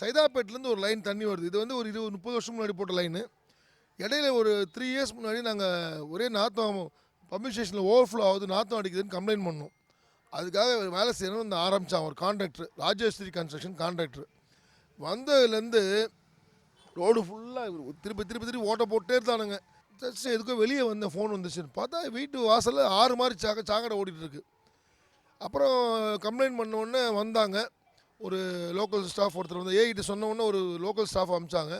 சைதாப்பேட்டிலேருந்து ஒரு லைன் தண்ணி வருது. இது வந்து ஒரு இருபது முப்பது வருஷம் முன்னாடி போட்ட லைனு. இடையில ஒரு த்ரீ இயர்ஸ் முன்னாடி நாங்கள் ஒரே நாத்தம் பம்பிங் ஸ்டேஷனில் ஓவர்ஃப்ளோ ஆகுது நாத்தம் அடிக்குதுன்னு கம்ப்ளைண்ட் பண்ணோம். அதுக்காக வேலை செய்யணும் இந்த ஆரம்பித்தான் ஒரு கான்ட்ராக்டர் ராஜேஸ்வரி கன்ஸ்ட்ரக்ஷன் கான்ட்ராக்டர் வந்ததுலேருந்து ரோடு ஃபுல்லாக திருப்பி திருப்பி திருப்பி ஓட்ட போட்டே இருந்தானுங்க. ஜஸ்ட் எதுக்கோ வெளியே வந்த ஃபோன் வந்துச்சுன்னு பார்த்தா வீட்டு வாசலில் ஆறு மாதிரி சாக்க சாக்கடை ஓடிட்டுருக்கு அப்புறம் கம்ப்ளைண்ட் பண்ண உடனே வந்தாங்க. ஒரு லோக்கல் ஸ்டாஃப் ஒருத்தர் வந்து ஏகிட்ட சொன்ன உடனே ஒரு லோக்கல் ஸ்டாஃப் அமிச்சாங்க.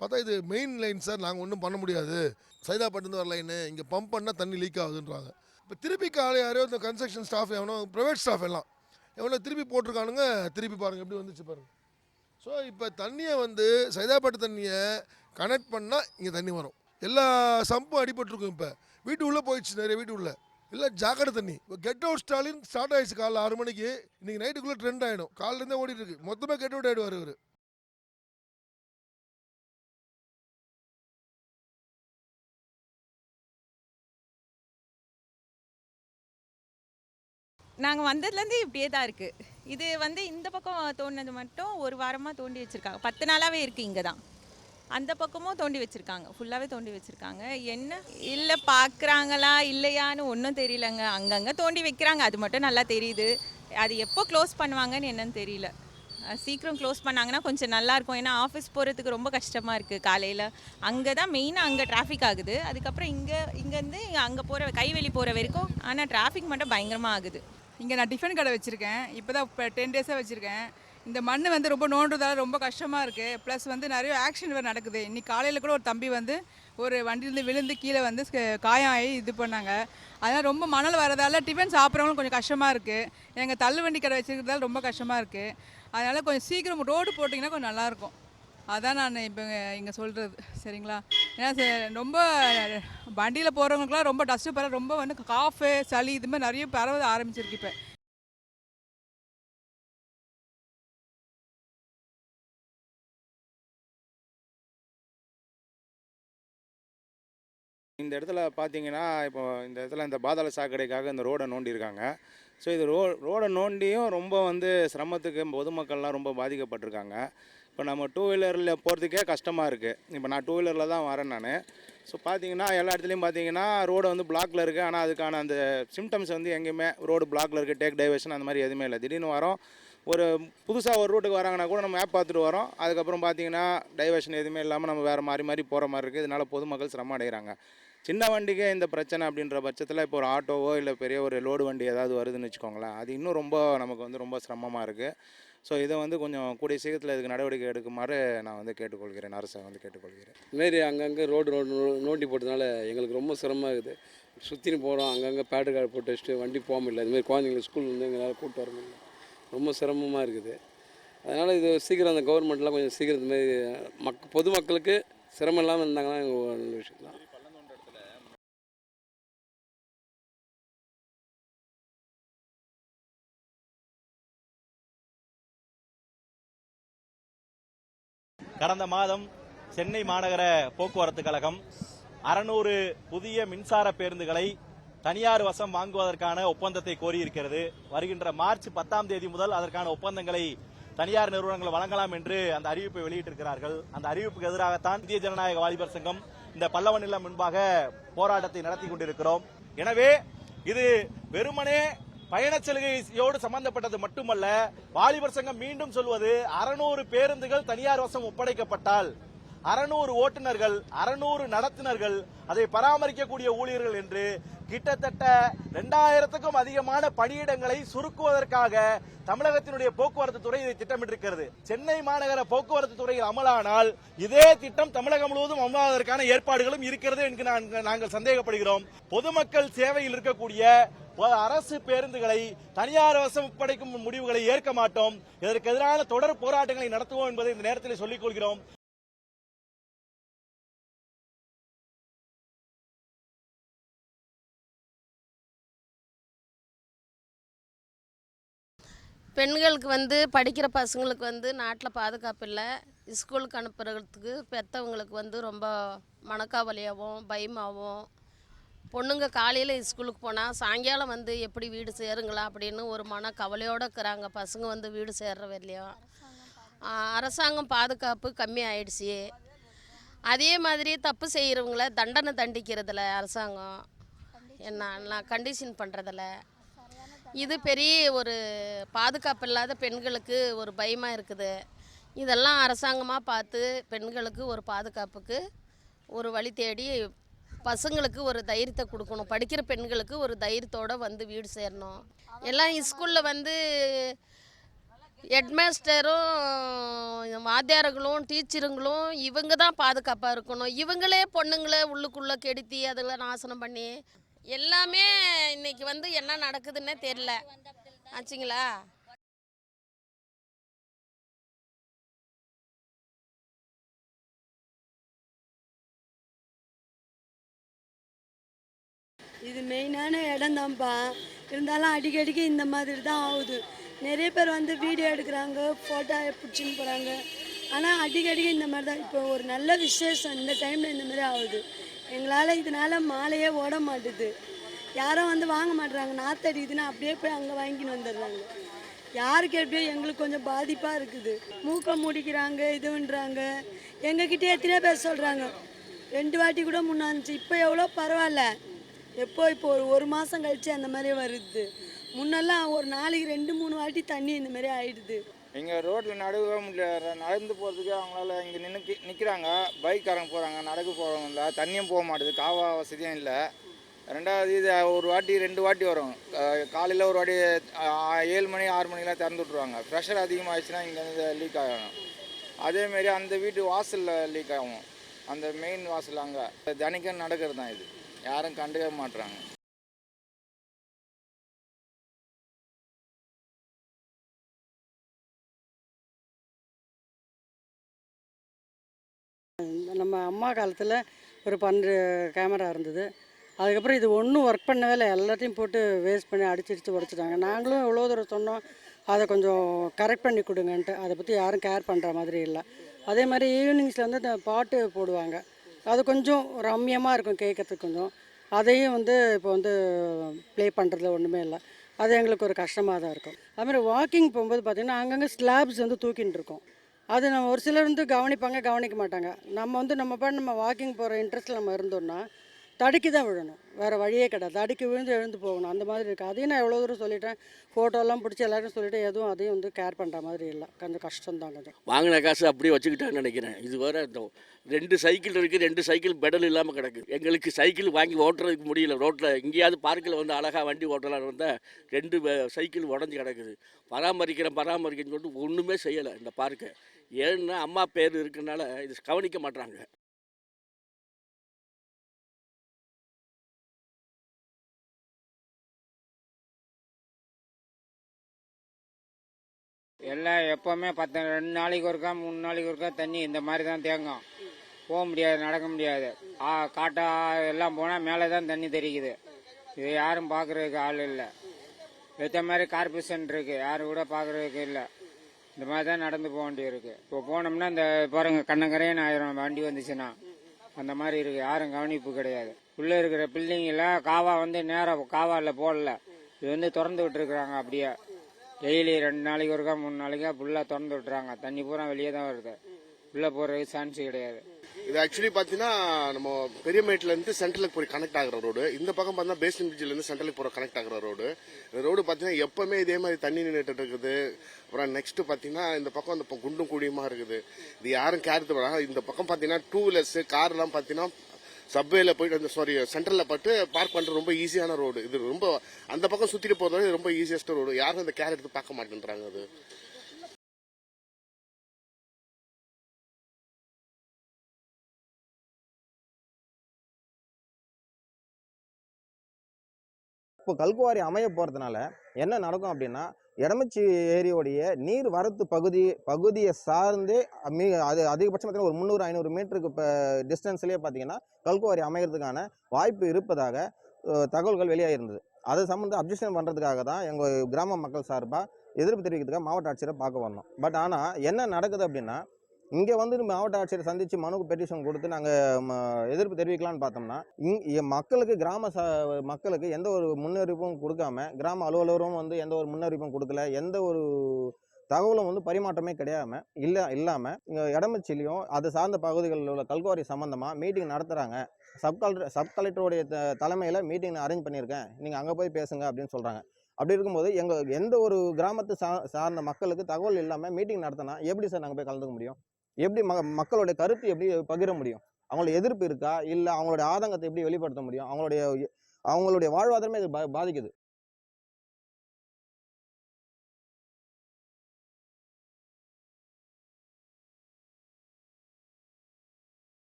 பார்த்தா இது மெயின் லைன் சார் நாங்கள் ஒன்றும் பண்ண முடியாது. சைதாப்பேட்டிலேருந்து வர லைனு இங்கே பம்ப் பண்ணால் தண்ணி லீக் ஆகுதுன்றாங்க. இப்போ திருப்பி காலை யாரோ இந்த கன்ஸ்ட்ரக்ஷன் ஸ்டாஃப் எவனோ ப்ரைவேட் ஸ்டாஃப் எல்லாம் எவனோ திருப்பி போட்டிருக்கானுங்க. திருப்பி பாருங்கள் எப்படி வந்துச்சு பாருங்கள் ஸோ இப்போ தண்ணியை வந்து சைதாப்பட்டு தண்ணியை கனெக்ட் பண்ணால் இங்கே தண்ணி வரும். எல்லா சம்பும் அடிபட்டுருக்கும் இப்போ. வீட்டு உள்ளே போயிடுச்சு நிறைய வீட்டு உள்ளே. இல்லை ஜாக்கடை தண்ணி. இப்போ கெட் அவுட் ஸ்டாலின் ஸ்டார்ட் ஆயிடுச்சு காலைல ஆறு மணிக்கு. இன்னைக்கு நைட்டுக்குள்ளே ட்ரெண்ட் ஆகிடும் காலிலேருந்தே ஓடிட்டு இருக்கு. மொத்தமாக கெட் அவுட் ஆகிடுவார் இவர். நாங்கள் வந்ததுலேருந்து இப்படியே தான் இருக்குது இது வந்து இந்த பக்கம் தோண்டினது மட்டும் ஒரு வாரமாக தோண்டி வச்சுருக்காங்க. பத்து நாளாகவே இருக்குது இங்கே தான். அந்த பக்கமும் தோண்டி வச்சுருக்காங்க. ஃபுல்லாகவே தோண்டி வச்சுருக்காங்க. என்ன? இல்லை பார்க்குறாங்களா இல்லையான்னு ஒன்றும் தெரியலங்க. அங்கங்கே தோண்டி வைக்கிறாங்க. அது மட்டும் நல்லா தெரியுது. அது எப்போ க்ளோஸ் பண்ணுவாங்கன்னு என்னன்னு தெரியல. சீக்கிரம் க்ளோஸ் பண்ணாங்கன்னா கொஞ்சம் நல்லாயிருக்கும் ஏன்னா ஆஃபீஸ் போகிறதுக்கு ரொம்ப கஷ்டமாக இருக்குது காலையில். அங்கே தான் மெயினாக அங்கே டிராஃபிக் ஆகுது. அதுக்கப்புறம் இங்கே இங்கேருந்து அங்கே போகிற கைவெளி போகிற வரைக்கும் ஆனால் டிராஃபிக் மட்டும் பயங்கரமாக ஆகுது. இங்கே நான் டிஃபன் கடை வச்சுருக்கேன். இப்போ தான் இப்போ டென் டேஸாக வச்சுருக்கேன். இந்த மண் வந்து ரொம்ப நோண்டுறதால ரொம்ப கஷ்டமாக இருக்குது ப்ளஸ் வந்து நிறைய ஆக்ஷன் வேறு நடக்குது. இன்னைக்கு காலையில் கூட ஒரு தம்பி வந்து ஒரு வண்டியிலேருந்து விழுந்து கீழே வந்து காயம் ஆகி இது பண்ணாங்க. அதனால் ரொம்ப மணல் வரதால டிஃபன் சாப்பிட்றவங்களும் கொஞ்சம் கஷ்டமாக இருக்குது எங்கள் தள்ளுவண்டி கடை வச்சுருக்கிறதால ரொம்ப கஷ்டமாக இருக்குது அதனால் கொஞ்சம் சீக்கிரம் ரோடு போட்டிங்கன்னா கொஞ்சம் நல்லாயிருக்கும் அதான் நான் இப்போ இங்கே சொல்கிறது சரிங்களா? ஏன்னா ரொம்ப வண்டியில் போகிறவங்களுக்குலாம் ரொம்ப டஸ்ட்டு பரவ ரொம்ப வந்து காஃபு சளி இது மாதிரி நிறைய பரவ ஆரம்பிச்சிருக்கு இப்போ. இந்த இடத்துல பார்த்தீங்கன்னா இப்போ இந்த இடத்துல இந்த பாதாள சாக்கடைக்காக இந்த ரோடை நோண்டியிருக்காங்க. ஸோ இது ரோ ரோடை நோண்டியும் ரொம்ப வந்து சிரமத்துக்கு பொதுமக்கள்லாம் ரொம்ப பாதிக்கப்பட்டிருக்காங்க. இப்போ நம்ம டூ வீலரில் போகிறதுக்கே கஷ்டமாக இருக்குது இப்போ நான் டூ வீலரில் தான் வரேன் நான். ஸோ பார்த்தீங்கன்னா எல்லா இடத்துலையும் பார்த்தீங்கன்னா ரோடு வந்து பிளாக்ல இருக்குது ஆனால் அதுக்கான அந்த சிம்டம்ஸ் வந்து எங்கேயுமே ரோடு பிளாக்ல இருக்குது டேக் டைவர்ஷன் அந்த மாதிரி எதுவுமே இல்லை. திடீர்னு வரோம். ஒரு புதுசாக ஒரு ரூட்டுக்கு வராங்கன்னா கூட நம்ம மேப் பார்த்துட்டு வரோம். அதுக்கப்புறம் பார்த்தீங்கன்னா டைவர்ஷன் எதுவுமே இல்லாமல் நம்ம வேறு மாறி மாறி போகிற மாதிரி இருக்குது இதனால் பொதுமக்கள் சிரமம் அடைகிறாங்க. சின்ன வண்டிக்கே இந்த பிரச்சனை அப்படின்ற பட்சத்தில் இப்போ ஒரு ஆட்டோவோ இல்லை பெரிய ஒரு லோடு வண்டி ஏதாவது வருதுன்னு வச்சுக்கோங்களேன் அது இன்னும் ரொம்ப நமக்கு வந்து ரொம்ப சிரமமாக இருக்குது ஸோ இதை வந்து கொஞ்சம் கூடிய சீக்கிரத்தில் இதுக்கு நடவடிக்கை எடுக்குமாறு நான் வந்து கேட்டுக்கொள்கிறேன். அரசை வந்து கேட்டுக்கொள்கிறேன். இதுமாரி அங்கங்கே ரோடு ரோடு நோண்டி போட்டதுனால எங்களுக்கு ரொம்ப சிரமமாக இருக்குது சுற்றின்னு போகிறோம் அங்கங்கே பேட்டு கார்டு போட்டு வச்சுட்டு வண்டி போக முடியல. இதுமாரி குழந்தைங்களை ஸ்கூல் வந்து எங்களால் கூப்பிட்டு வர முடியல. ரொம்ப சிரமமாக இருக்குது. அதனால் இது சீக்கிரம் அந்த கவர்மெண்ட்லாம் கொஞ்சம் சீக்கிரம் இதுமாரி மக் பொதுமக்களுக்கு சிரமம் இல்லாமல் இருந்தாங்கன்னா எங்கள் நல்ல விஷயம் தான் கடந்த மாதம் சென்னை மாநகர போக்குவரத்து கழகம் அறுநூறு புதிய மின்சார பேருந்துகளை தனியார் வசம் வாங்குவதற்கான ஒப்பந்தத்தை கோரியிருக்கிறது. வருகின்ற மார்ச் பத்தாம் தேதி முதல் அதற்கான ஒப்பந்தங்களை தனியார் நிறுவனங்கள் வழங்கலாம் என்று அந்த அறிவிப்பை வெளியிட்டிருக்கிறார்கள். அந்த அறிவிப்புக்கு எதிராகத்தான் இந்திய ஜனநாயக வாலிபர் சங்கம் இந்த பல்லவன் நிலம் முன்பாக போராட்டத்தை நடத்தி கொண்டிருக்கிறோம். எனவே இது வெறுமனே பயணச் சலுகையோடு சம்பந்தப்பட்டது மட்டுமல்ல வாலிபர் சங்கம் மீண்டும் சொல்வது அறுநூறு பேருந்துகள் தனியார் வசம் ஒப்படைக்கப்பட்டால் அறுநூறு ஓட்டுநர்கள் அறுநூறு நடத்துனர்கள் அதை பராமரிக்கக்கூடிய ஊழியர்கள் என்று கிட்டத்தட்ட ரெண்டாயிரத்துக்கும் அதிகமான பணியிடங்களை சுருக்குவதற்காக தமிழகத்தினுடைய போக்குவரத்து துறை இதை திட்டமிட்டிருக்கிறது. சென்னை மாநகர போக்குவரத்து துறையில் அமலானால் இதே திட்டம் தமிழகம் முழுவதும் அமலாவதற்கான ஏற்பாடுகளும் இருக்கிறது என்று நாங்கள் நாங்கள் சந்தேகப்படுகிறோம். பொதுமக்கள் சேவையில் இருக்கக்கூடிய அரசு பேருந்துகளை தனியார் வசம் ஒப்படைக்கும் முடிவுகளை ஏற்க மாட்டோம். இதற்கு எதிரான தொடர் போராட்டங்களை நடத்துவோம் என்பதை இந்த நேரத்தில் சொல்லிக் கொள்கிறோம். பெண்களுக்கு வந்து படிக்கிற பசங்களுக்கு வந்து நாட்டில் பாதுகாப்பு இல்லை. ஸ்கூலுக்கு அனுப்புறதுக்கு பெற்றவங்களுக்கு வந்து ரொம்ப மனக்காவலியாகவும் பயமாகவும் பொண்ணுங்க காலையில் ஸ்கூலுக்கு போனால் சாயங்காலம் வந்து எப்படி வீடு சேருங்களா அப்படின்னு ஒரு மன கவலையோடு இருக்கிறாங்க. பசங்க வந்து வீடு சேர்ற வரலையும் அரசாங்கம் பாதுகாப்பு கம்மி ஆயிடுச்சு. அதே மாதிரி தப்பு செய்கிறவங்கள தண்டனை தண்டிக்கிறதில்ல அரசாங்கம். என்ன கண்டிஷன் பண்ணுறதில்ல இது பெரிய ஒரு பாதுகாப்பு இல்லாத பெண்களுக்கு ஒரு பயமாக இருக்குது. இதெல்லாம் அரசாங்கமாக பார்த்து பெண்களுக்கு ஒரு பாதுகாப்புக்கு ஒரு வழி தேடி பசங்களுக்கு ஒரு தைரியத்தை கொடுக்கணும். படிக்கிற பெண்களுக்கு ஒரு தைரியத்தோடு வந்து வீடு சேரணும். எல்லாம் ஸ்கூலில் வந்து ஹெட்மாஸ்டரும் வாத்தியார்களும் டீச்சருங்களும் இவங்க தான் பாதுகாப்பாக இருக்கணும். இவங்களே பொண்ணுங்களே உள்ளுக்குள்ளே கெடுத்தி அதில் நாசனம் பண்ணி எல்லாமே இன்றைக்கி வந்து என்ன நடக்குதுன்னே தெரில ஆச்சுங்களா? இது மெயினான இடம் தான்ப்பா இருந்தாலும் அடிக்கடிக்கு இந்த மாதிரி தான் ஆகுது. நிறைய பேர் வந்து வீடியோ எடுக்கிறாங்க ஃபோட்டோ பிடிச்சின்னு போகிறாங்க ஆனால் அடிக்கடிக்கு இந்த மாதிரி தான் இப்போ ஒரு நல்ல விசேஷம் இந்த டைமில் இந்த மாதிரி ஆகுது. எங்களால் இதனால மாலையே ஓட மாட்டுது. யாரும் வந்து வாங்க மாட்டுறாங்க நாத்தடிக்குதுன்னா அப்படியே போய் அங்கே வாங்கின்னு வந்துடுறாங்க. யாருக்கு எப்படியோ எங்களுக்கு கொஞ்சம் பாதிப்பாக இருக்குது. மூக்கை முடிக்கிறாங்க இதுன்றாங்க. எங்ககிட்டயே எத்தனையோ பேர் சொல்கிறாங்க ரெண்டு வாட்டி கூட முன்னாந்துச்சு இப்போ எவ்வளோ பரவாயில்ல. எப்போ இப்போ ஒரு ஒரு மாதம் கழிச்சு அந்த மாதிரி வருது. முன்னெல்லாம் ஒரு நாளைக்கு ரெண்டு மூணு வாட்டி தண்ணி இந்த மாதிரி ஆயிடுது. இங்கே ரோட்டில் நடக்க முடியல. நடந்து போகிறதுக்கு அவங்களால இங்கே நின்று நிற்கிறாங்க பைக்காரங்க போகிறாங்க நடக்க போகிறவங்க இல்லை தண்ணியும் போக மாட்டுது. காவா வசதியும் இல்லை. ரெண்டாவது இது ஒரு வாட்டி ரெண்டு வாட்டி வரும். காலையில் ஒரு வாட்டி ஏழு மணி ஆறு மணிக்கெலாம் திறந்து விட்ருவாங்க ப்ரெஷர் அதிகமாகிடுச்சுன்னா இங்கேருந்து லீக் ஆகணும் அதேமாரி அந்த வீட்டு வாசலில் லீக் ஆகும். அந்த மெயின் வாசல் அங்கே. தினைக்கும் நடக்கிறது தான் இது. யாரும் கண்டுக்க மாட்டுறாங்க நம்ம அம்மா காலத்தில் ஒரு பன்னெண்டு கேமரா இருந்தது. அதுக்கப்புறம் இது ஒன்றும் ஒர்க் பண்ணவே இல்லை எல்லாத்தையும் போட்டு வேஸ்ட் பண்ணி அடிச்சு அடிச்சு உடச்சிட்டாங்க. நாங்களும் எவ்வளோ தூரம் சொன்னோம் அதை கொஞ்சம் கரெக்ட் பண்ணி கொடுங்கன்ட்டு. அதை பற்றி யாரும் கேர் பண்ணுற மாதிரி இல்லை. அதே மாதிரி ஈவினிங்ஸில் வந்து இந்த பாட்டு போடுவாங்க. அது கொஞ்சம் ரம்யமாக இருக்கும் கேட்கறதுக்கு கொஞ்சம். அதையும் வந்து இப்போ வந்து ப்ளே பண்ணுறதுல ஒன்றுமே இல்லை. அது எங்களுக்கு ஒரு கஷ்டமாக தான் இருக்கும். அதுமாதிரி வாக்கிங் போகும்போது பார்த்திங்கன்னா அங்கங்கே ஸ்லாப்ஸ் வந்து தூக்கின்னு இருக்கோம். அது நம்ம ஒரு சிலர் வந்து கவனிப்பாங்க கவனிக்க மாட்டாங்க. நம்ம வந்து நம்ம பாட்டு நம்ம வாக்கிங் போகிற இன்ட்ரெஸ்ட்டில் நம்ம இருந்தோம்னா தடுக்கி தான் விழணும். வேறு வழியே கிடையாது. தடுக்கி விழுந்து எழுந்து போகணும். அந்த மாதிரி இருக்குது அதையும் நான் எவ்வளோ தூரம் சொல்லிட்டேன். ஃபோட்டோலாம் பிடிச்சி எல்லாரும் சொல்லிவிட்டு எதுவும் அதையும் வந்து கேர் பண்ணுற மாதிரி இல்லை. கொஞ்சம் கஷ்டம் தான் கொஞ்சம். வாங்கின காசு அப்படியே வச்சுக்கிட்டான்னு நினைக்கிறேன். இது வேறு இந்த ரெண்டு சைக்கிள் இருக்குது ரெண்டு சைக்கிள் பெடல் இல்லாமல் கிடக்கு. எங்களுக்கு சைக்கிள் வாங்கி ஓட்டுறதுக்கு முடியல. ரோட்டில் எங்கேயாவது பார்க்கில் வந்து அழகாக வண்டி ஓட்டலாம்னு வந்தால் ரெண்டு சைக்கிள் உடஞ்சி கிடக்குது. பராமரிக்கிறேன் பராமரிக்கிறேன்னு சொல்லிட்டு ஒன்றுமே செய்யலை இந்த பார்க்கை ஏன்னா அம்மா பேர் இருக்கனால இது கவனிக்க மாட்றாங்க. எல்லாம் எப்போவுமே பத்து ரெண்டு நாளைக்கு ஒருக்கா மூணு நாளைக்கு ஒருக்கா தண்ணி இந்த மாதிரி தான் தேங்கும். போக முடியாது நடக்க முடியாது. ஆ காட்டா எல்லாம் போனால் மேலே தான் தண்ணி தெரிக்குது இது யாரும் பார்க்குறதுக்கு ஆள் இல்லை. ஏற்ற மாதிரி கார்பரேஷன் இருக்கு. யாரும் கூட பார்க்குறதுக்கு இல்லை. இந்த மாதிரி தான் நடந்து போக வேண்டியிருக்கு. இப்போ போனோம்னா இந்த பாருங்க கண்ணங்கரையன் ஆயிரம் வண்டி வந்துச்சுன்னா அந்த மாதிரி இருக்கு. யாரும் கவனிப்பு கிடையாது. உள்ளே இருக்கிற பில்டிங்கில் காவா வந்து நேராக காவாவில் போடல. இது வந்து திறந்து விட்டுருக்குறாங்க அப்படியே. டெய்லி ரெண்டு நாளைக்கு ஒருக்கா மூணு நாளைக்கா ஃபுல்லாக திறந்து விட்டுறாங்க. தண்ணி பூரா வெளியே தான் வருது. உள்ளே போகிறதுக்கு சான்ஸ் கிடையாது. இது ஆக்சுவலி பார்த்தீங்கன்னா நம்ம பெரியமேட்லேருந்து சென்ட்ரலுக்கு போய் கனெக்ட் ஆகிற ரோடு இந்த பக்கம் பார்த்தீங்கன்னா பேஸ்லின் பிரிட்ஜிலேருந்து சென்ட்ரலுக்கு போகிற கனெக்ட் ஆகிற ரோடு இந்த ரோடு பார்த்தீங்கன்னா எப்பவுமே இதே மாதிரி தண்ணி நின்றுட்டு இருக்குது. அப்புறம் நெக்ஸ்ட் பார்த்தீங்கன்னா இந்த பக்கம் அந்த குண்டும் குழியுமா இருக்குது. இது யாரும் கேர் இந்த பக்கம் பார்த்தீங்கன்னா டூ வீலர்ஸ் கார்லாம் பார்த்தீங்கன்னா சப்வேல போயிட்டு அந்த சாரி சென்ட்ரலில் பட்டு பார்க் பண்ணுறது ரொம்ப ஈஸியான ரோடு இது ரொம்ப அந்த பக்கம் சுற்றிட்டு போகிறது ரொம்ப ஈஸியஸ்ட் ரோடு யாரும் அந்த கேர் எடுத்து பார்க்க மாட்டேன்றாங்க அது. இப்போ கல்குவாரி அமைய போகிறதுனால என்ன நடக்கும் அப்படின்னா எடமச்சி ஏரியோடைய நீர் வரத்து பகுதி பகுதியை சார்ந்தே மீ அது அதிகபட்சம் பார்த்தீங்கன்னா ஒரு முந்நூறு ஐநூறு மீட்டருக்கு இப்போ டிஸ்டன்ஸ்லேயே பார்த்தீங்கன்னா கல்குவாரி அமைகிறதுக்கான வாய்ப்பு இருப்பதாக தகவல்கள் வெளியாகிருந்தது அதை சம்மந்த அப்ஜெக்ஷன் பண்ணுறதுக்காக தான் எங்கள் கிராம மக்கள் சார்பாக எதிர்ப்பு தெரிவிக்கிறதுக்காக மாவட்ட ஆட்சியரை பார்க்க வரணும். பட் ஆனால் என்ன நடக்குது அப்படின்னா இங்கே வந்து மாவட்ட ஆட்சியரை சந்தித்து மனுக்கு பெட்டிஷன் கொடுத்து நாங்கள் எதிர்ப்பு தெரிவிக்கலாம்னு பார்த்தோம்னா இங் மக்களுக்கு கிராம ச மக்களுக்கு எந்த ஒரு முன்னறிவிப்பும் கொடுக்காம கிராம அலுவலரும் வந்து எந்த ஒரு முன்னறிவிப்பும் கொடுக்கல எந்த ஒரு தகவலும் வந்து பரிமாற்றமே கிடையாம இல்லை இல்லாமல் இங்கே இடமச்சிலையும் அது சார்ந்த பகுதிகளில் உள்ள கல்குவாரி சம்மந்தமாக மீட்டிங் நடத்துகிறாங்க சப் கலெக்டர் சப் கலெக்டருடைய த தலைமையில் மீட்டிங் அரேஞ்ச் பண்ணியிருக்கேன். நீங்கள் அங்கே போய் பேசுங்க அப்படின்னு சொல்கிறாங்க அப்படி இருக்கும்போது எங்கள் எந்த ஒரு கிராமத்து சா சார்ந்த மக்களுக்கு தகவல் இல்லாமல் மீட்டிங் நடத்தினா எப்படி சார் நாங்கள் போய் கலந்துக்க முடியும்? எப்படி ம மக்களுடைய கருத்து எப்படி பகிர முடியும்? அவங்களோட எதிர்ப்பு இருக்கா? இல்லை அவங்களுடைய ஆதங்கத்தை எப்படி வெளிப்படுத்த முடியும்? அவங்களுடைய அவங்களுடைய வாழ்வாதாரமே இது பா பாதிக்குது.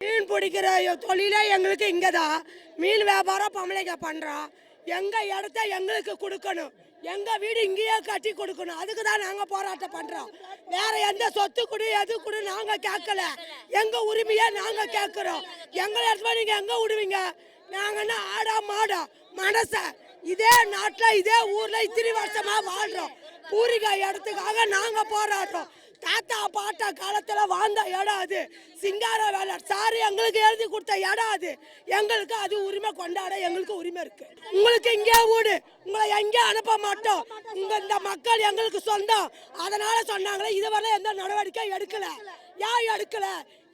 மீன் பிடிக்கிற தொழிலே எங்களுக்கு இங்கே தான் மீன் வியாபாரம் பொம்பளைங்க பண்ணுறோம் எங்கள் இடத்த எங்களுக்கு கொடுக்கணும். எங்கள் வீடு இங்கேயே கட்டி கொடுக்கணும். அதுக்கு தான் நாங்கள் போராட்டம் பண்ணுறோம் வேற எந்த சொத்து கொடு எது கொடு நாங்கள் கேட்கல. எங்கள் உரிமையை நாங்கள் கேட்குறோம். எங்களை இடத்துல நீங்கள் எங்கே விடுவீங்க நாங்கன்னா ஆடா மாடா மனச. இதே நாட்டில் இதே ஊரில் இத்தனை வருஷமா வாழ்றோம். பூரிகா இடத்துக்காக நாங்கள் போராடுறோம். தாத்தா பாட்டா காலத்துல வாழ்ந்த இடம் அது. சிங்கார வேலை சாரு எங்களுக்கு எழுதி கொடுத்த இடம் அது. எங்களுக்கு அது உரிமை கொண்டாட எங்களுக்கு உரிமை இருக்கு. உங்களுக்கு இங்கே வீடு உங்களை எங்கே அனுப்ப மாட்டோம். உங்க இந்த மக்கள் எங்களுக்கு சொந்தம். அதனால சொன்னாங்களே இதுவரை எந்த நடவடிக்கை எடுக்கல. ஏன் எடுக்கல?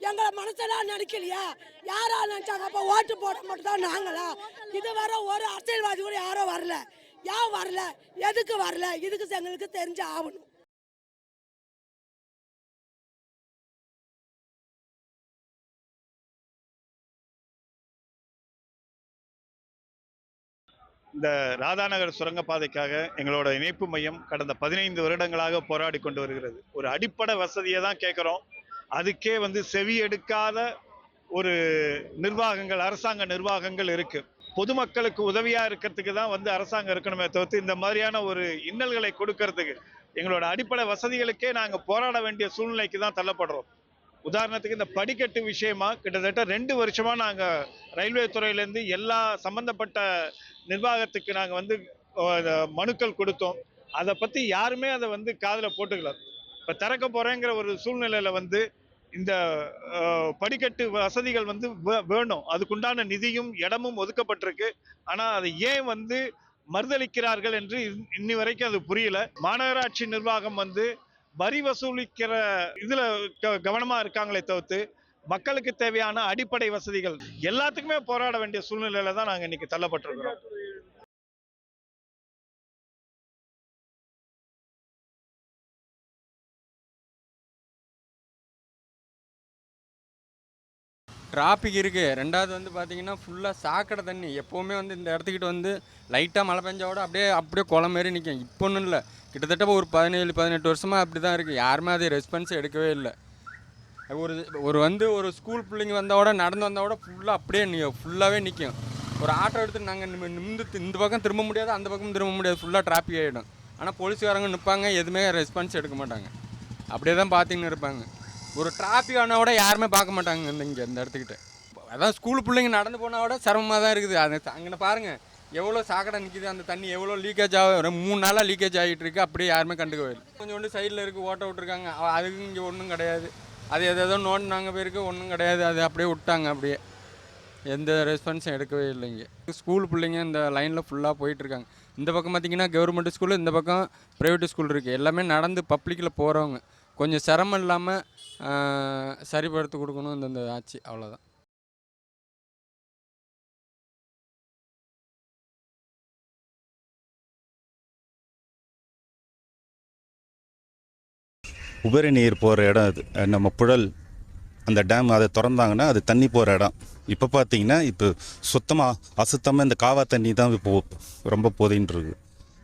எங்களை மனசெல்லாம் நினைக்கலையா? யாரா நினைச்சாங்க? அப்ப ஓட்டு போட மட்டும் தான் நாங்களா? இதுவரை ஒரு அரசியல்வாதி கூட யாரும் வரல. ஏன் வரல? எதுக்கு வரல? இதுக்கு எங்களுக்கு தெரிஞ்சு ஆகணும். இந்த ராதாநகர் சுரங்கப்பாதைக்காக எங்களோட இணைப்பு மையம் கடந்த பதினைந்து வருடங்களாக போராடி கொண்டு வருகிறது. ஒரு அடிப்படை வசதியை தான் கேட்குறோம். அதுக்கே வந்து செவி எடுக்காத ஒரு நிர்வாகங்கள் அரசாங்க நிர்வாகங்கள் இருக்கு. பொதுமக்களுக்கு உதவியா இருக்கிறதுக்கு தான் வந்து அரசாங்கம் இருக்கணுமே தவிர்த்து இந்த மாதிரியான ஒரு இன்னல்களை கொடுக்கறதுக்கு எங்களோட அடிப்படை வசதிகளுக்கே நாங்கள் போராட வேண்டிய சூழ்நிலைக்கு தான் தள்ளப்படுறோம். உதாரணத்துக்கு இந்த படிக்கட்டு விஷயமா கிட்டத்தட்ட ரெண்டு வருஷமா நாங்கள் ரயில்வே துறையிலேருந்து எல்லா சம்பந்தப்பட்ட நிர்வாகத்துக்கு நாங்கள் வந்து மனுக்கள் கொடுத்தோம். அதை பற்றி யாருமே அதை வந்து காதில் போட்டுக்கல. இப்போ திறக்க போகிறேங்கிற ஒரு சூழ்நிலையில் வந்து இந்த படிக்கட்டு வசதிகள் வந்து வேணும். அதுக்குண்டான நிதியும் இடமும் ஒதுக்கப்பட்டிருக்கு. ஆனால் அதை ஏன் வந்து மறுதளிக்கிறார்கள் என்று இன்- இன்னி வரைக்கும் அது புரியல. மாநகராட்சி நிர்வாகம் வந்து வரி வசூலிக்கிற இதுல கவனமா இருக்காங்களே தவிர்த்து மக்களுக்கு தேவையான அடிப்படை வசதிகள் எல்லாத்துக்குமே போராட வேண்டிய சூழ்நிலையில தான் நாங்க இன்னைக்கு தள்ளப்பட்டிருக்கிறோம். டிராஃபிக் இருக்குது ரெண்டாவது வந்து பார்த்தீங்கன்னா ஃபுல்லாக சாக்கடை தண்ணி. எப்போவுமே வந்து இந்த இடத்துக்கிட்ட வந்து லைட்டாக மழை பெஞ்சாவோட அப்படியே அப்படியே குளம் மாரி நிற்கும் இப்போ ஒன்றும் இல்லை. கிட்டத்தட்ட ஒரு பதினேழு பதினெட்டு வருஷமாக அப்படி தான் இருக்குது யாருமே அது ரெஸ்பான்ஸ் எடுக்கவே இல்லை. ஒரு ஒரு வந்து ஒரு ஸ்கூல் பிள்ளைங்க வந்தோட நடந்து வந்தோட ஃபுல்லாக அப்படியே நி ஃபுல்லாகவே நிற்கும் ஒரு ஆட்டோ எடுத்து நாங்கள் நிமிந்து இந்த பக்கம் திரும்ப முடியாது அந்த பக்கம் திரும்ப முடியாது. ஃபுல்லாக டிராஃபிக் ஆகிடும் ஆனால் போலீஸ்காரங்க நிற்பாங்க எதுவுமே ரெஸ்பான்ஸ் எடுக்க மாட்டாங்க. அப்படியே தான் பார்த்துக்கின்னு இருப்பாங்க. ஒரு டிராஃபிக் ஆனால் கூட யாருமே பார்க்க மாட்டாங்க இந்த இங்கே இந்த இடத்துக்கிட்ட. அதான் ஸ்கூல் பிள்ளைங்க நடந்து போனால் கூட சிரமமாக தான் இருக்குது. அது அங்கே பாருங்கள் எவ்வளோ சாக்கடை நிற்கிது அந்த தண்ணி எவ்வளோ லீக்கேஜ் ஆகும் மூணு நாளாக லீக்கேஜ் ஆகிட்டு இருக்கு. அப்படியே யாருமே கண்டுக்கவே இல்லை. கொஞ்சோண்டு சைடில் இருக்குது ஓட்ட விட்ருக்காங்க அதுக்கு இங்கே ஒன்றும் கிடையாது. அது எதோ ஏதோ நோண்டினாங்க போயிருக்கு ஒன்றும் கிடையாது. அது அப்படியே விட்டாங்க அப்படியே. எந்த ரெஸ்பான்ஸும் எடுக்கவே இல்லைங்க ஸ்கூல் பிள்ளைங்க இந்த லைனில் ஃபுல்லாக போயிட்டுருக்காங்க இந்த பக்கம் பார்த்தீங்கன்னா கவர்மெண்ட் ஸ்கூலு இந்த பக்கம் ப்ரைவேட் ஸ்கூல் இருக்குது எல்லாமே நடந்து பப்ளிக்கில் போகிறவங்க கொஞ்சம் சிரமம் இல்லாமல் சரிப்படுத்தி கொடுக்கணும் இந்த ஆட்சி. அவ்வளோதான் உபரி நீர் போகிற இடம் அது. நம்ம புழல் அந்த டேம் அதை திறந்தாங்கன்னா அது தண்ணி போகிற இடம். இப்போ பார்த்தீங்கன்னா இப்போ சுத்தமாக அசுத்தமாக இந்த காவா தண்ணி தான் இப்போ ரொம்ப போதின்னு இருக்குது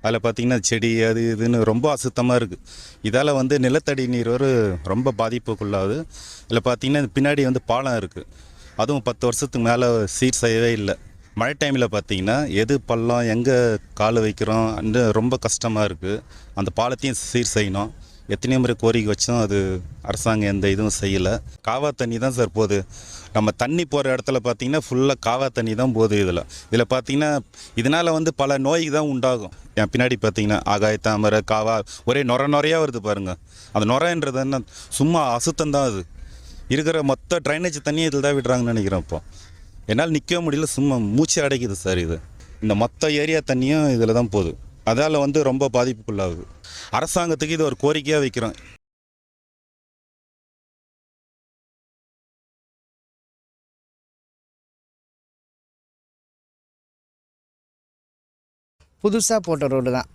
அதில் பார்த்தீங்கன்னா செடி அது இதுன்னு ரொம்ப அசுத்தமாக இருக்குது. இதால் வந்து நிலத்தடி நீர் ஒரு ரொம்ப பாதிப்புக்குள்ளாகுது. இதில் பார்த்தீங்கன்னா பின்னாடி வந்து பாலம் இருக்குது. அதுவும் பத்து வருஷத்துக்கு மேலே சீர் செய்யவே இல்லை. மழை டைமில் பார்த்தீங்கன்னா எது பள்ளம் எங்கே கால் வைக்கிறோம் அந்த ரொம்ப கஷ்டமாக இருக்குது அந்த பாலத்தையும் சீர் செய்யணும். எத்தனையோ முறை கோரிக்கை வச்சோம் அது அரசாங்கம் எந்த இதுவும் செய்யலை. காவா தண்ணி தான் சார் போகுது. நம்ம தண்ணி போகிற இடத்துல பார்த்தீங்கன்னா ஃபுல்லாக காவா தண்ணி தான் போகுது இதில். இதில் பார்த்தீங்கன்னா இதனால் வந்து பல நோய் தான் உண்டாகும். என் பின்னாடி பார்த்தீங்கன்னா ஆகாய தாமரை காவா ஒரே நொர நொறையாக வருது பாருங்கள் அந்த நொரன்றது என்ன? சும்மா அசுத்தம் தான் அது. இருக்கிற மொத்த ட்ரைனேஜ் தண்ணியை இதில் தான் விடுறாங்கன்னு நினைக்கிறேன் இப்போ. என்னால் நிற்க முடியல சும்மா மூச்சு அடைக்குது சார் இது. இந்த மொத்த ஏரியா தண்ணியும் இதில் தான் போகுது. அதால் வந்து ரொம்ப பாதிப்புக்குள்ளாகுது. அரசாங்கத்துக்கு இது ஒரு கோரிக்கையாக வைக்கிறோம். புதுசாக போட்ட ரோடு தான்.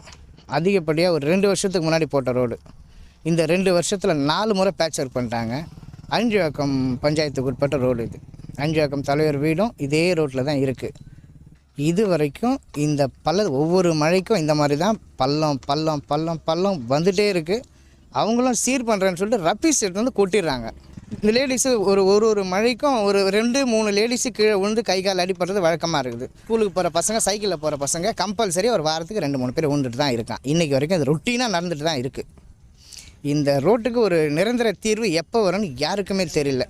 அதிகப்படியாக ஒரு ரெண்டு வருஷத்துக்கு முன்னாடி போட்ட ரோடு. இந்த ரெண்டு வருஷத்தில் நாலு முறை பேட்ச் ஒர்க் பண்ணிட்டாங்க. அஞ்சுவாக்கம் பஞ்சாயத்துக்கு உட்பட்ட ரோடு இது. அஞ்சுவாக்கம் தலைவர் வீடும் இதே ரோட்டில் தான் இருக்குது இது வரைக்கும் இந்த பள்ள ஒவ்வொரு மழைக்கும் இந்த மாதிரி தான் பள்ளம் பள்ளம் பள்ளம் பள்ளம் வந்துகிட்டே இருக்குது அவங்களும் சீர் பண்ணுறேன்னு சொல்லிட்டு ரப்பீஸ் எடுத்து வந்து கொட்டிடுறாங்க. லேடிஸு ஒரு ஒரு ஒரு மழைக்கும் ஒரு ரெண்டு மூணு லேடிஸு கீழே விழுந்து கை கால் அடிப்படுறது வழக்கமாக இருக்குது. ஸ்கூலுக்கு போகிற பசங்க சைக்கிளில் போகிற பசங்க கம்பல்சரி ஒரு வாரத்துக்கு ரெண்டு மூணு பேர் விழுந்துட்டு தான் இருக்கான். இன்றைக்கி வரைக்கும் அது ரொட்டீனாக நடந்துட்டு தான் இருக்குது இந்த ரோட்டுக்கு ஒரு நிரந்தர தீர்வு எப்போ வரும்னு யாருக்குமே தெரியல.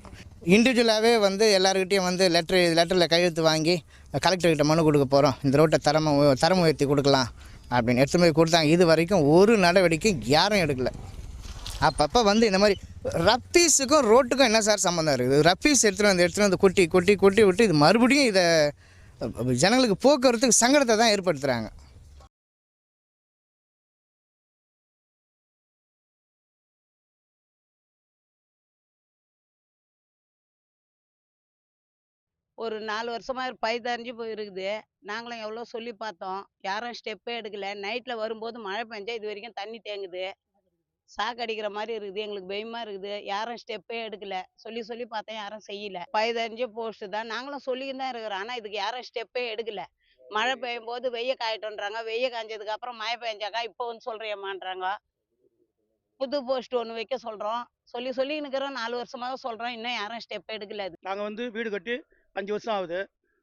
இண்டிவிஜுவலாகவே வந்து எல்லாருக்கிட்டையும் வந்து லெட்ரு லெட்டரில் கையெழுத்து வாங்கி கலெக்டர்கிட்ட மனு கொடுக்க போகிறோம் இந்த ரோட்டை தரம தரம் உயர்த்தி கொடுக்கலாம் அப்படின்னு எடுத்து போய் கொடுத்தாங்க. இது வரைக்கும் ஒரு நடவடிக்கை யாரும் எடுக்கலை. அப்பப்போ வந்து இந்த மாதிரி ரப்பீஸுக்கும் ரோட்டுக்கும் என்ன சார் சம்மந்தம் இருக்குது? ரப்பீஸ் எடுத்துகிட்டு வந்து எடுத்துகிட்டு வந்து கொட்டி கொட்டி கொட்டி விட்டு இது மறுபடியும் இதை ஜனங்களுக்கு போக்குவரத்துக்கு சங்கடத்தை தான் ஏற்படுத்துகிறாங்க ஒரு நாலு வருஷமா பைதறிஞ்சு போயிருக்குது. நாங்களும் எவ்வளோ சொல்லி பார்த்தோம். யாரும் ஸ்டெப்பே எடுக்கலை. நைட்டில் வரும்போது மழை பெஞ்சா இது வரைக்கும் தண்ணி தேங்குது. சாக்கடிக்கிற மாதிரி இருக்குது எங்களுக்கு பயமா இருக்குது யாரும் ஸ்டெப்பே எடுக்கல. சொல்லி சொல்லி பார்த்தேன் யாரும் செய்யல. பைதறிஞ்சு போஸ்ட் தான். நாங்களும் சொல்லிக்கிட்டு தான் இருக்கிறோம். ஆனால் இதுக்கு யாரும் ஸ்டெப்பே எடுக்கல. மழை பெய்யும் போது வெய்ய காயட்டோன்றாங்க வெய்ய காய்ஞ்சதுக்கு அப்புறம் மழை பெஞ்சாக்கா இப்போ வந்து சொல்றியம்மான்றாங்க. புது போஸ்ட் ஒன்று வைக்க சொல்கிறோம் சொல்லி சொல்லி இருக்கிறோம் நாலு வருஷமாக சொல்கிறோம் இன்னும் யாரும் ஸ்டெப் எடுக்கல அது. நாங்கள் வந்து வீடு கட்டி அஞ்சு வருஷம் ஆகுது.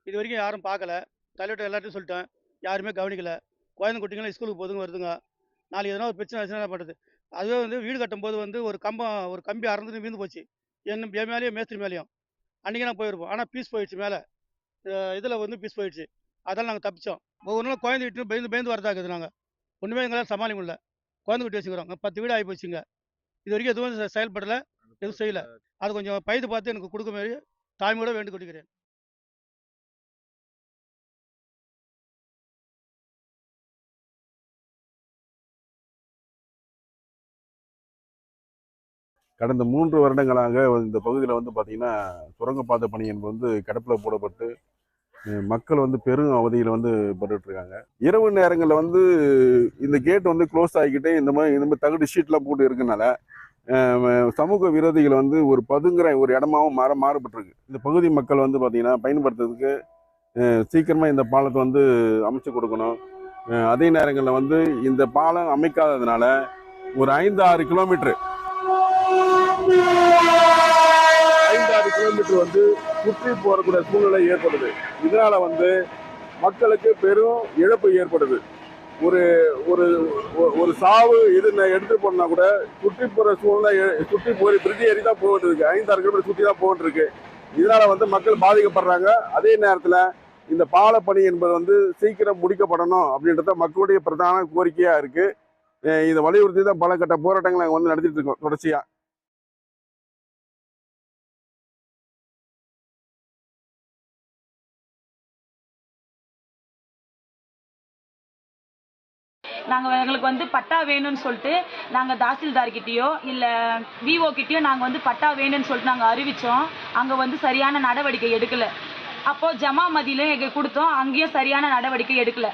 இது வரைக்கும் யாரும் பார்க்கல. தலைவர்கிட்ட எல்லாத்தையும் சொல்லிட்டேன். யாருமே கவனிக்கல. குழந்தை குட்டிங்களும் ஸ்கூலுக்கு போதுங்க வருதுங்க. நாளைக்கு எதனா ஒரு பிரச்சனை என்ன பண்ணுறது அதுவே வந்து வீடு கட்டும்போது வந்து ஒரு கம்பம் ஒரு கம்பி அறந்துட்டு வீந்து போச்சு. என்ன என் மேலேயும் மேஸ்திரி மேலேயும். அன்றைக்கி நான் போயிருப்போம் ஆனால் பீஸ் போயிடுச்சு மேலே. இதில் வந்து பீஸ் போயிடுச்சு. அதெல்லாம் நாங்கள் தப்பிச்சோம். ஒவ்வொரு நாள் குழந்தை விட்டு பயந்து பயந்து இருக்குது நாங்கள் ஒன்றுமே எங்களால் சமாளிக்க முடியல. குழந்தை குட்டி வச்சுக்கிறோம். பத்து வீடு ஆகி போச்சுங்க இது வரைக்கும் எதுவும் செயல்படலை. எதுவும் செய்யலை. அது கொஞ்சம் பைது பார்த்து எனக்கு கொடுக்க மாதிரி தாய்மையோட வேண்டு கொள்கிறேன் கடந்த மூன்று வருடங்களாக இந்த பகுதியில் வந்து பார்த்திங்கன்னா சுரங்கப்பாதை பணி என்பது வந்து கிடப்பில் போடப்பட்டு மக்கள் வந்து பெரும் அவதியில் வந்து பட்டுட்டு இருக்காங்க இரவு நேரங்களில் வந்து இந்த கேட் வந்து க்ளோஸ் ஆகிக்கிட்டே இந்த மாதிரி இந்த மாதிரி தகுடு ஷீட்லாம் போட்டு இருக்கனால சமூக விரோதிகள் வந்து ஒரு பதுங்குற ஒரு இடமாவும் மாற மாறுபட்டிருக்கு. இந்த பகுதி மக்கள் வந்து பார்த்திங்கன்னா பயன்படுத்துறதுக்கு சீக்கிரமாக இந்த பாலத்தை வந்து அமைச்சு கொடுக்கணும். அதே நேரங்களில் வந்து இந்த பாலம் அமைக்காததுனால ஒரு ஐந்து ஆறு கிலோமீட்ரு ஐந்தாறு கிலோமீட்டர் வந்து சுற்றி போறக்கூடிய சூழ்நிலை ஏற்படுது. இதனால வந்து மக்களுக்கு பெரும் இழப்பு ஏற்படுது. ஒரு ஒரு ஒரு சாவு இது நான் எடுத்து போனா கூட சுற்றி போற சூழ்நிலை சுற்றி போய் பிரிட்ஜ் ஏறி தான் போகிட்டு இருக்கு ஐந்தாறு கிலோமீட்டர் சுற்றி தான் போகிட்டு இருக்கு இதனால வந்து மக்கள் பாதிக்கப்படுறாங்க. அதே நேரத்தில் இந்த பாலப்பணி என்பது வந்து சீக்கிரம் முடிக்கப்படணும் அப்படின்றத மக்களுடைய பிரதான கோரிக்கையா இருக்கு. இதை வலியுறுத்தி தான் பல கட்ட போராட்டங்களை நாங்கள் வந்து நடத்திட்டு இருக்கோம் தொடர்ச்சியாக நாங்கள் எங்களுக்கு வந்து பட்டா வேணும்னு சொல்லிட்டு நாங்கள் தாசில்தார்கிட்டயோ இல்லை விஓ நாங்கள் வந்து பட்டா வேணும்னு சொல்லிட்டு நாங்கள் அறிவித்தோம் அங்கே வந்து சரியான நடவடிக்கை எடுக்கலை. அப்போது ஜமா மதியிலும் எங்களுக்கு கொடுத்தோம். அங்கேயும் சரியான நடவடிக்கை எடுக்கலை.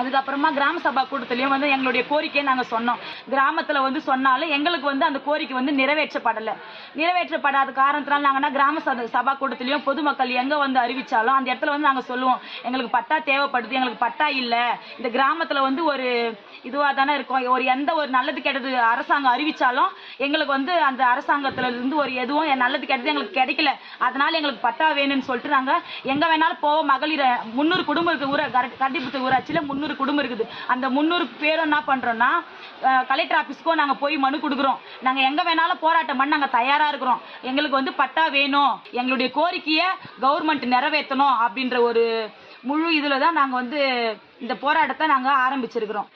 அதுக்கப்புறமா கிராம சபா கூட்டத்திலையும் வந்து எங்களுடைய கோரிக்கையை நாங்கள் சொன்னோம். கிராமத்தில் வந்து சொன்னாலும் எங்களுக்கு வந்து அந்த கோரிக்கை வந்து நிறைவேற்றப்படலை. நிறைவேற்றப்படாத காரணத்தினால நாங்கன்னா கிராம சபை சபா கூட்டத்திலையும் பொதுமக்கள் எங்கே வந்து அறிவித்தாலும் அந்த இடத்துல வந்து நாங்கள் சொல்லுவோம் எங்களுக்கு பட்டா தேவைப்படுது எங்களுக்கு பட்டா இல்லை. இந்த கிராமத்தில் வந்து ஒரு இதுவாக தானே இருக்கும். ஒரு எந்த ஒரு நல்லது கெட்டது அரசாங்கம் அறிவித்தாலும் எங்களுக்கு வந்து அந்த அரசாங்கத்தில் இருந்து ஒரு எதுவும் நல்லது கெட்டது எங்களுக்கு கிடைக்கல. அதனால எங்களுக்கு பட்டா வேணும்னு சொல்லிட்டு நாங்கள் எங்கே வேணாலும் போவோம். மகளிர முந்நூறு குடும்பத்துக்கு ஊரை ஊர கண்டிப்புத்து ஊராட்சியில் முந்நூறு குடும்பம் இருக்குது. அந்த முந்நூறு பேரும் என்ன பண்ணுறோன்னா கலெக்டர் ஆஃபீஸ்க்கும் நாங்கள் போய் மனு கொடுக்குறோம். நாங்கள் எங்கே வேணாலும் போராட்டம் பண்ண நாங்கள் தயாராக இருக்கிறோம். எங்களுக்கு வந்து பட்டா வேணும். எங்களுடைய கோரிக்கையை கவர்மெண்ட் நிறைவேற்றணும் அப்படின்ற ஒரு முழு இதில் தான் நாங்கள் வந்து இந்த போராட்டத்தை நாங்கள் ஆரம்பிச்சிருக்கிறோம்.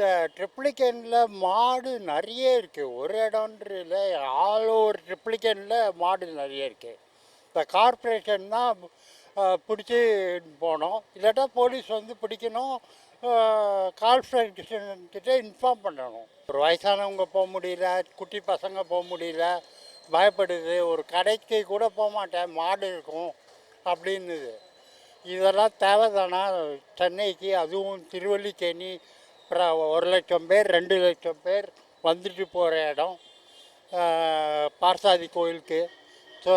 இந்த ட்ரிப்ளிகேனில் மாடு நிறைய இருக்குது ஒரு இடம்ன்றதுல ஆல் ஓவர் ட்ரிப்ளிகேனில் மாடு நிறைய இருக்குது இந்த கார்பரேஷன் தான் பிடிச்சி போனோம். இல்லாட்டா போலீஸ் வந்து பிடிக்கணும். கார்பரேஷன்கிட்ட இன்ஃபார்ம் பண்ணணும். ஒரு வயசானவங்க போக முடியல குட்டி பசங்க போக முடியல பயப்படுது. ஒரு கடைக்கு கூட போக மாட்டேன் மாடு இருக்கும் அப்படின்னுது. இதெல்லாம் தேவைதானா? சென்னைக்கு அதுவும் திருவல்லிக்கேணி அப்புறம் ஒரு லட்சம் பேர் ரெண்டு லட்சம் பேர் வந்துட்டு போகிற இடம். பார்சாதி கோயிலுக்கு. ஸோ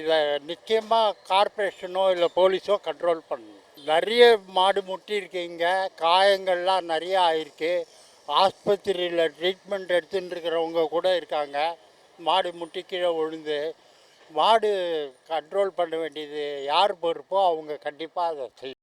இதை நிச்சயமாக கார்ப்பரேஷனோ இல்லை போலீஸோ கண்ட்ரோல் பண்ணணும். நிறைய மாடு முட்டியிருக்கீங்க காயங்கள்லாம் நிறைய ஆயிருக்கு. ஆஸ்பத்திரியில் ட்ரீட்மெண்ட் எடுத்துகிட்டு இருக்கிறவங்க கூட இருக்காங்க. மாடு முட்டி கீழே விழுந்து மாடு கண்ட்ரோல் பண்ண வேண்டியது யார் பொறுப்போ அவங்க கண்டிப்பாக அதை செய்யணும்.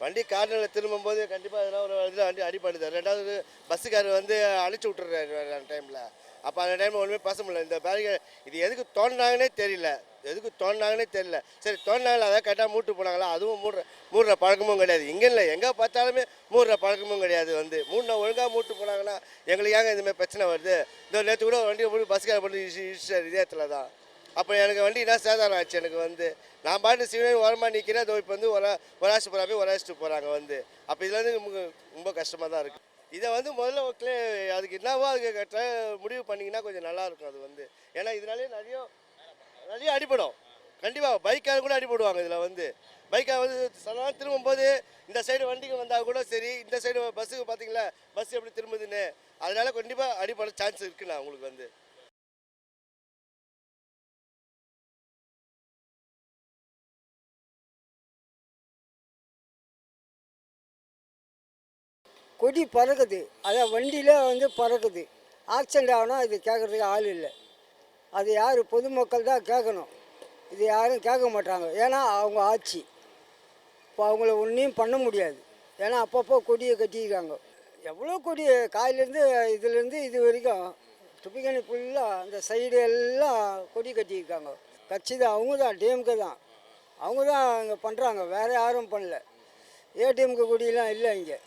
வண்டி கார்னரில் திரும்பும்போது கண்டிப்பாக எதனா ஒரு இதில் வண்டி அடிப்படுது ரெண்டாவது பஸ்ஸுக்காரர் வந்து அழிச்சு விட்டுறாரு அந்த டைமில் அப்போ அந்த டைமில் ஒன்றுமே பேச முடியல. இந்த பேரிகேட் இது எதுக்கு தோண்டினாங்கன்னே தெரியல. எதுக்கு தோண்டினாங்கன்னே தெரியல. சரி தோண்டினாங்களா அதான் கரெக்டாக மூட்டு போனாங்களா? அதுவும் மூடுற மூடுற பழக்கமும் கிடையாது. இங்கே இல்லை எங்கே பார்த்தாலுமே மூடுற பழக்கமும் கிடையாது வந்து. மூணு ஒழுங்காக மூட்டு போனாங்கன்னா எங்களுக்கு ஏங்க இந்தமாதிரி பிரச்சனை வருது? இந்த நேற்று கூட ஒரு வண்டி போய் பஸ்ஸுக்கார பண்ணி இடிச்சார் இதயத்தில் தான் அப்போ எனக்கு வண்டி என்ன சேதாரம் ஆச்சு எனக்கு வந்து? நான் பாட்டு சிவன் ஓரமாக நிற்கிறேன் அதோ இப்போ வந்து ஒரு ஒரு ஆசிட்டு போகிறாங்க ஒரு போகிறாங்க வந்து. அப்போ இதில் வந்து நமக்கு ரொம்ப கஷ்டமாக தான் இருக்குது இதை வந்து முதல்ல ஒரு அதுக்கு என்னவோ அதுக்கு முடிவு பண்ணிங்கன்னா கொஞ்சம் நல்லாயிருக்கும் அது வந்து. ஏன்னா இதனாலே நிறைய நிறைய அடிபடும். கண்டிப்பாக பைக்காக கூட அடிபடுவாங்க இதில் வந்து. பைக்காக வந்து சடனாக திரும்பும்போது இந்த சைடு வண்டிக்கு வந்தால் கூட சரி இந்த சைடு பஸ்ஸுக்கு பார்த்தீங்களா பஸ் எப்படி திரும்புதுன்னு. அதனால கண்டிப்பாக அடிபட சான்ஸ் இருக்குண்ணா உங்களுக்கு வந்து. கொடி பறக்குது. அதான் வண்டியில் வந்து பறக்குது. ஆக்சிடென்ட் ஆகணும் இது கேட்குறதுக்கு ஆள் இல்லை. அது யார்? பொதுமக்கள் தான் கேட்கணும். இது யாரும் கேட்க மாட்டாங்க. ஏன்னா அவங்க ஆட்சி. இப்போ அவங்கள ஒன்றையும் பண்ண முடியாது. ஏன்னா அப்பப்போ கொடியை கட்டியிருக்காங்க. எவ்வளோ கொடி? காயிலேருந்து இதுலேருந்து இது வரைக்கும் துப்பிக்கணி ஃபுல்லாக அந்த சைடு எல்லாம் கொடி கட்டியிருக்காங்க. கட்சி தான் அவங்க தான் டிஎம்கே தான். அவங்க தான் இங்கே பண்ணுறாங்க வேறு யாரும் பண்ணல. ஏடிஎம்கே கொடியெல்லாம் இல்லை இங்கே.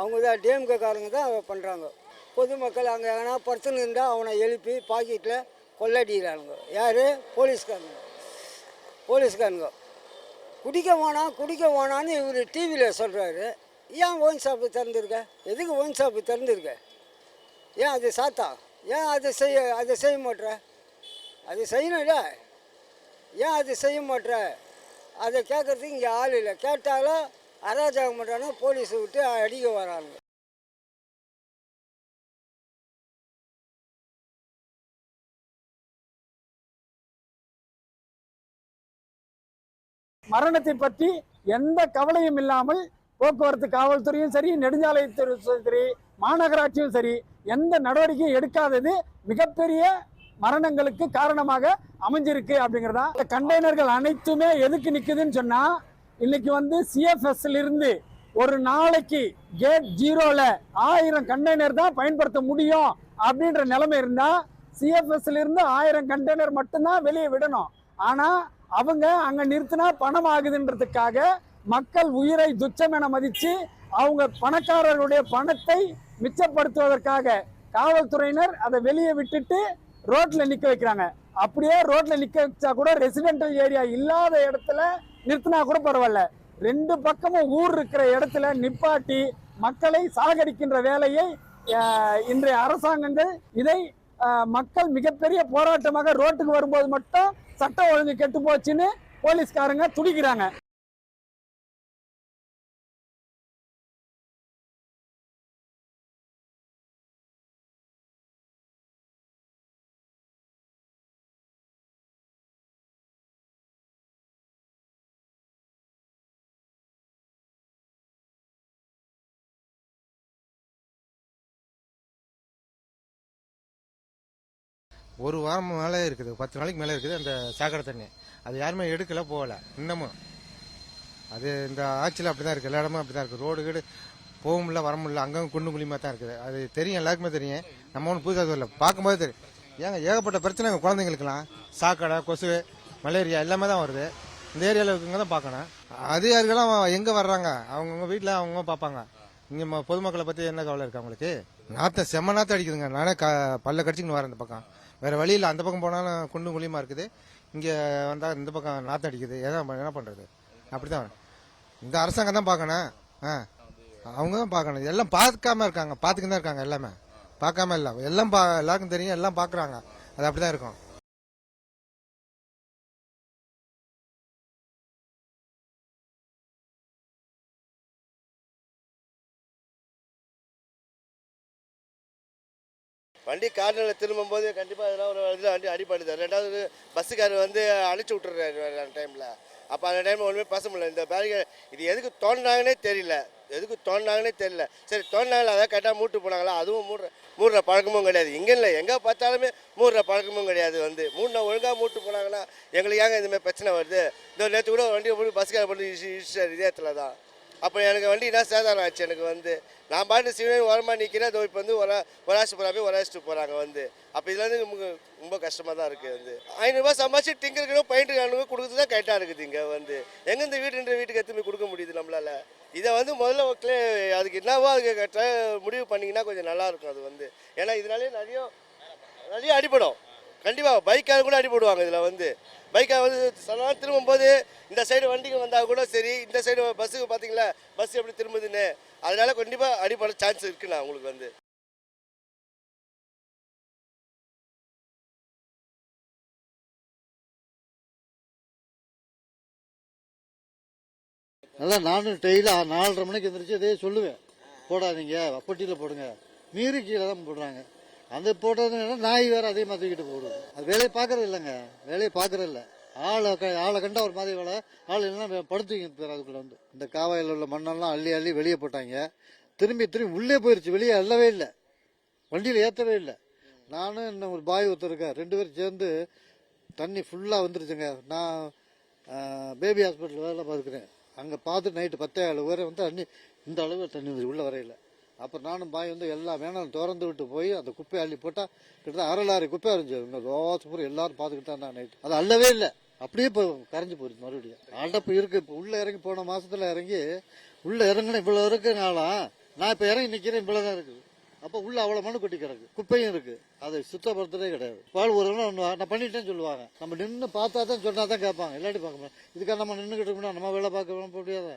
அவங்க தான் டிஎம்கேக்காரங்க தான் பண்ணுறாங்க பொதுமக்கள் அங்கே எங்கன்னா பிரச்சனை இருந்தால் அவனை எழுப்பி பாக்கெட்டில் கொள்ளடிக்கிறானுங்க. யார்? போலீஸ்காரங்க. போலீஸ்காரங்க. குடிக்க வேணாம் குடிக்க வேணான்னு இவர் டிவியில் சொல்கிறாரு ஏன் ஒயின் ஷாப்பு திறந்துருக்க? எதுக்கு ஒயின் ஷாப்பு திறந்துருக்க? ஏன் அது சாத்தா? ஏன் அதை செய்ய அதை செய்ய மாட்ற? அது செய்யணும்ல. ஏன் அது செய்ய மாட்ற? அதை கேட்குறதுக்கு இங்கே ஆள் இல்லை. கேட்டாலும் அராஜகம் பண்ணுறாங்க போலீஸை விட்டு அடிக்க வராங்க. மரணத்தை பற்றி எந்த கவலையும் இல்லாமல் போக்குவரத்து காவல்துறையும் சரி நெடுஞ்சாலைத்துறை சரி மாநகராட்சியும் சரி எந்த நடவடிக்கையும் எடுக்காதது மிகப்பெரிய மரணங்களுக்கு காரணமாக அமைஞ்சிருக்கு அப்படிங்கிறதா. இந்த கண்டெய்னர்கள் அனைத்துமே எதுக்கு நிற்குதுன்னு சொன்னா இன்னைக்கு வந்து சிஎஃப்எஸ்ல இருந்து ஒரு நாளைக்கு கேட் ஜீரோல ஆயிரம் கண்டெய்னர் தான் பயன்படுத்த முடியும் அப்படின்ற நிலைமை இருந்தா சிஎஃப்எஸ்ல இருந்து ஆயிரம் கண்டெய்னர் மட்டும்தான் வெளியே விடணும். ஆனா அவங்க அங்க நிறுத்தினா பணம் ஆகுதுன்றதுக்காக மக்கள் உயிரை துச்சம் என மதிச்சு அவங்க பணக்காரர்களுடைய பணத்தை மிச்சப்படுத்துவதற்காக காவல்துறையினர் அதை வெளியே விட்டுட்டு ரோட்ல நிக்க வைக்கிறாங்க. அப்படியே ரோட்ல நிக்க வச்சா கூட ரெசிடென்டல் ஏரியா இல்லாத இடத்துல நிறுத்தினா கூட பரவாயில்ல. ரெண்டு பக்கமும் ஊர் இருக்கிற இடத்துல நிப்பாட்டி மக்களை சாகடிக்கின்ற வேலையை இன்றைய அரசாங்கங்கள் இதை மக்கள் மிகப்பெரிய போராட்டமாக ரோட்டுக்கு வரும்போது மட்டும் சட்டம் ஒழுங்கு கெட்டு போச்சுன்னு போலீஸ்காரங்க துடிக்கிறாங்க. ஒரு வாரம் மேலே இருக்குது பத்து நாளைக்கு மேலே இருக்குது அந்த சாக்கடை தண்ணி. அது யாருமே எடுக்கல போகல. இன்னமும். அது இந்த ஆட்சியில் அப்படி தான் இருக்குது எல்லா இடமும் அப்படி தான் இருக்குது ரோடு கீடு போக முடியல வர முடியல அங்கங்கே குண்டு குழியுமா தான் இருக்குது. அது தெரியும் எல்லாருக்குமே தெரியும். நம்ம ஒன்றும் புதுசாக இல்லை பார்க்கும்போது தெரியும். ஏங்க ஏகப்பட்ட பிரச்சனை குழந்தைங்களுக்குலாம் சாக்கடை கொசு மலேரியா எல்லாமே தான் வருது. இந்த ஏரியாவில் இருக்கவங்க தான் பார்க்கணும். அதிகாரிகளாம் எங்கே வர்றாங்க? அவங்கவுங்க வீட்டில் அவங்கவுங்க பார்ப்பாங்க. இங்கே பொதுமக்களை பற்றி என்ன கவலை இருக்கு அவங்களுக்கு நாற்றம் செம்ம நாற்றம் அடிக்குதுங்க. நானே க பல்ல கடிச்சிக்கின்னு வரேன் இந்த பக்கம். வேறு வழி இல்லை. அந்த பக்கம் போனாலும் குண்டும் குழியுமா இருக்குது. இங்கே வந்தால் இந்த பக்கம் நாற்றம் அடிக்குது. எதான் என்ன பண்ணுறது அப்படி தான் இந்த அரசாங்கம் தான் பார்க்கணும். ஆ. அவங்க தான் பார்க்கணும். எல்லாம் பார்க்காம இருக்காங்க. பார்த்துக்கிட்டு தான் இருக்காங்க எல்லாமே. பார்க்காம இல்லை. எல்லாம் பா எல்லாருக்கும் தெரியும். எல்லாம் பார்க்குறாங்க. அது அப்படி தான் இருக்கும். வண்டி கார்னரில் திரும்பும்போது கண்டிப்பாக அதெல்லாம் ஒரு இதில் வண்டி அடிப்படுது ரெண்டாவது பஸ்ஸுக்காரர் வந்து அழிச்சு விட்டுறாரு அந்த டைமில் அப்போ அந்த டைமில் ஒன்றுமே பேச முடியல. இந்த பேரிகேட் இது எதுக்கு தோண்டினாங்கன்னே தெரியல. எதுக்கு தோண்டினாங்கன்னே தெரியல. சரி தோண்டினாங்களா? அதான் கரெக்டாக மூட்டு போனாங்களா? அதுவும் மூடுற மூடுற பழக்கமும் கிடையாது. இங்கே இல்லை எங்கே பார்த்தாலுமே மூடுற பழக்கமும் கிடையாது வந்து. மூணு ஒழுங்காக மூட்டு போனாங்கன்னா எங்களுக்கு ஏங்க இந்த மாதிரி பிரச்சனை வருது? இந்த நேற்று கூட வண்டியை போட்டு பஸ்ஸுக்கார போட்டு இதே இதயத்தில் தான் அப்போ எனக்கு வண்டி என்ன சேதாரம் ஆச்சு. எனக்கு வந்து நான் பாட்டு சிவன் ஓரமாக நிற்கிறேன் அதோ இப்போ வந்து ஒரு ஒரு ஆசை ஒராசிட்டு போகிறாங்க வந்து. அப்போ இதில் வந்து நமக்கு ரொம்ப கஷ்டமாக தான் இருக்குது வந்து. ஐநூறுரூவா சம்பாதிச்சு டிங்கருக்கணும் பெயிண்ட் காணுங்க கொடுக்குறது தான் கரெக்டாக இருக்குது இங்கே வந்து. எங்கே இந்த வீட்டுன்ற வீட்டுக்கு எத்தனை கொடுக்க முடியுது நம்மளால்? இதை வந்து முதல்ல மக்களே அதுக்கு என்னவோ அதுக்கு கரெக்டாக முடிவு பண்ணிங்கன்னா கொஞ்சம் நல்லாயிருக்கும் அது வந்து. ஏன்னா இதனாலே நிறைய நிறைய அடிபடும். கண்டிப்பாக பைக்காக கூட அடிபடுவாங்க இதில் வந்து. பைக்காக வந்து சில திரும்பும்போது இந்த சைடு வண்டிக்கு வந்தால் கூட சரி இந்த சைடு பஸ்ஸுக்கு பார்த்தீங்களா பஸ் எப்படி திரும்புதுன்னு. அதனால கண்டிப்பாக அடிபட சான்ஸ் இருக்குண்ணா உங்களுக்கு வந்து. அதான் நானும் டெய்லியும் நாலரை மணிக்கு எந்திரிச்சு இதே சொல்லுவேன். போடாதீங்க அப்பட்டியில் போடுங்க. மீறி கீழே தான் போடுறாங்க. அந்த போட்டது நாய் வேற அதே மாதிரி தூக்கிட்டு போடுது அது வேலையை பார்க்கறது இல்லைங்க. வேலையை பார்க்கறது இல்லை. ஆளை க ஆளை கண்டா ஒரு மாதிரி வேலை. ஆள் இல்லைன்னா படுத்துக்கிட்டு போயிரு அதுக்குள்ள வந்து. இந்த காவாயில் உள்ள மண்ணெல்லாம் அள்ளி அள்ளி வெளியே போட்டாங்க. திரும்பி திரும்பி உள்ளே போயிடுச்சு வெளியே அள்ளவே இல்லை. வண்டியில் ஏற்றவே இல்லை. நானும் இன்னும் ஒரு பாய் ஒருத்தர் இருக்கேன் ரெண்டு பேரும் சேர்ந்து தண்ணி ஃபுல்லாக வந்துருச்சுங்க. நான் பேபி ஹாஸ்பிட்டல் வேலை பார்க்குறேன். அங்கே பார்த்துட்டு நைட்டு பத்தே அளவு வரை வந்து தண்ணி இந்த அளவு தண்ணி வந்துச்சு. உள்ளே வரையில. அப்புறம் நானும் பாய் வந்து எல்லா வேணாலும் திறந்து விட்டு போய் அந்த குப்பையை அள்ளி போட்டால் கிட்டத்தட்ட அரை லாரி குப்பை இருந்துச்சு இங்கே ரோசு பூரா எல்லாரும் பார்த்துக்கிட்டு தான் நைட்டு அது அள்ளவே இல்லை. அப்படியே இப்போ கரைஞ்சி போயிடுச்சு மறுபடியும். அடப்பு இருக்கு. இப்போ உள்ளே இறங்கி போன மாசத்துல இறங்கி உள்ளே இறங்கின இவ்வளோ இருக்குனாலும் நான் இப்போ இறங்கி நிற்கிறேன் இவ்வளோ தான் இருக்குது அப்போ உள்ள அவ்வளோ மனு கொட்டி கிடக்கு. குப்பையும் இருக்கு. அதை சுத்தப்படுத்துறதே கிடையாது. பால் ஒரு நான் பண்ணிட்டேன்னு சொல்லுவாங்க. நம்ம நின்று பார்த்தா தான் சொன்னா தான் கேட்பாங்க. இல்லாட்டி பார்க்க முடியாது இதுக்காக நம்ம நின்றுக்கிட்டு இருக்கோம்னா நம்ம வேலை பார்க்க முடியாது?